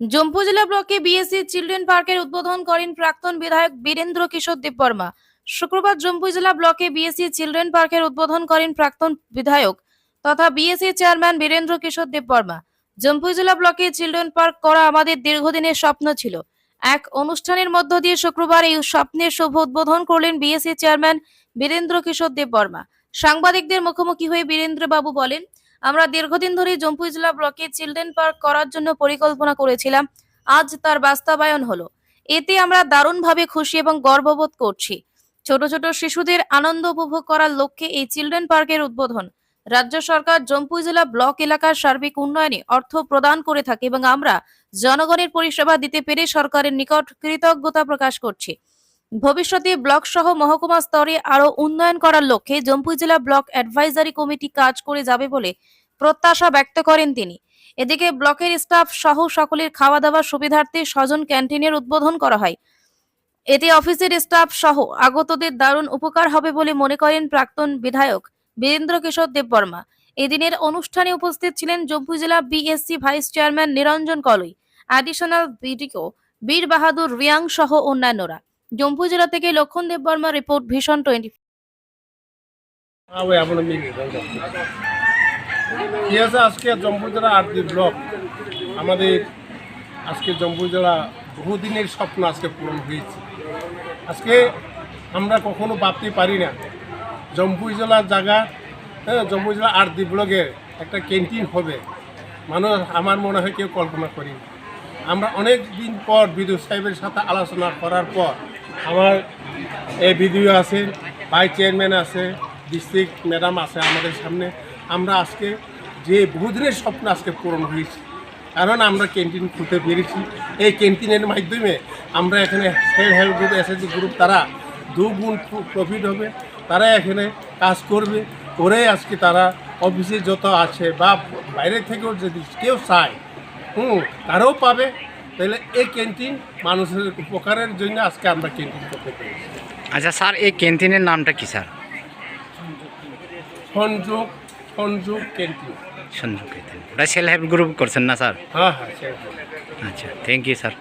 জম্পু জেলা ব্লকে BSc children পার্কের উদ্বোধন করেন প্রাক্তন বিধায়ক বীরেন্দ্র কিশোর দেববর্মা। শুক্রবার জম্পু জেলা ব্লকে বিএসসি চিলড্রেন পার্কের উদ্বোধন করেন প্রাক্তন বিধায়ক তথা বিএসসি চেয়ারম্যান বীরেন্দ্র কিশোর দেববর্মা। জম্পু জেলা ব্লকে চিলড্রেন পার্ক করা আমাদের দীর্ঘদিনের স্বপ্ন ছিল। এক অনুষ্ঠানের মধ্য দিয়ে শুক্রবার এই স্বপ্নের শুভ উদ্বোধন করলেন বিএসসি চেয়ারম্যান বীরেন্দ্র কিশোর দেববর্মা। সাংবাদিকদের মুখোমুখি হয়ে বীরেন্দ্র বাবু বলেন আমরা দীর্ঘদিন ধরে জম্পুই জেলা ব্লকে চিলড্রেন পার্ক করার জন্য পরিকল্পনা করেছিলাম। আজ তার বাস্তবায়ন হলো। এতে আমরা দারুণভাবে খুশি এবং গর্ববোধ করছি। ছোট ছোট শিশুদের আনন্দ উপভোগ করার লক্ষ্যে এই চিলড্রেন পার্কের উদ্বোধন রাজ্য সরকার জম্পুই জেলা ব্লক এলাকার সার্বিক উন্নয়নে অর্থ প্রদান করে থাকে এবং আমরা জনগণের পরিষেবা দিতে পেরে সরকারের নিকট কৃতজ্ঞতা প্রকাশ করছি। ভবিষ্যতে ব্লক সহ মহকুমা স্তরে আরও উন্নয়ন করার লক্ষ্যে জম্পুই জেলা ব্লক অ্যাডভাইজারি কমিটি কাজ করে যাবে বলে প্রত্যাশা ব্যক্ত করেন তিনি। এদিকে ব্লকের স্টাফ সহ সকলের খাওয়া দাওয়ার সুবিধার্থে স্বজন ক্যান্টিনের উদ্বোধন করা হয়। এতে অফিসের স্টাফ সহ আগতদের দারুণ উপকার হবে বলে মনে করেন প্রাক্তন বিধায়ক বীরেন্দ্র কিশোর দেববর্মা। এদিনের অনুষ্ঠানে উপস্থিত ছিলেন জম্মু জেলা BSC vice chairman Niranjan Kalai, additional BDO Bir Bahadur Reang সহ অন্যান্যরা। জম্মু জেলা থেকে লক্ষণ দেববর্মা রিপোর্ট ভীষণ টোয়েন্টি ঠিক আছে আজকে জম্পু জেলা আরতি ব্লক? আমাদের আজকে জম্পু জেলা বহুদিনের স্বপ্ন আজকে পূরণ হয়েছে। আজকে আমরা কখনো ভাবতে পারি না জম্পুই জেলার জায়গা হ্যাঁ জম্পুই জেলা আরতি ব্লকের একটা ক্যান্টিন হবে। মানুষ, আমার মনে হয় কেউ কল্পনা করি আমরা অনেক দিন পর বিদ্যুৎ সাহেবের সাথে আলোচনা করার পর আমার এই বিডিও আছে ভাইস চেয়ারম্যান আছে, ডিস্ট্রিক্ট ম্যাডাম আছে আমাদের সামনে। আমরা আজকে যে বহুদিনের স্বপ্ন আজকে পূরণ হয়েছে কারণ আমরা ক্যান্টিন খুলতে পেরেছি। এই ক্যান্টিনের মাধ্যমে আমরা এখানে self help group SSG group, তারা দুগুণ প্রফিট হবে। তারা এখানে কাজ করবে। করে আজকে তারা অফিসে যত আছে বা বাইরে থেকেও যদি কেউ চায়, হুম, তারাও পাবে। তাহলে এই ক্যান্টিন মানুষের উপকারের জন্য আজকে আমরা ক্যান্টিন করতে পেরেছি। আচ্ছা স্যার এই ক্যান্টিনের নামটা কি স্যার? সংযোগ সংযোগ ক্যান্টিন সংযোগ ক্যান্টিন ওটা সেলফ হেল্প গ্রুপ করছেন না স্যার? হ্যাঁ হ্যাঁ আচ্ছা থ্যাংক ইউ স্যার।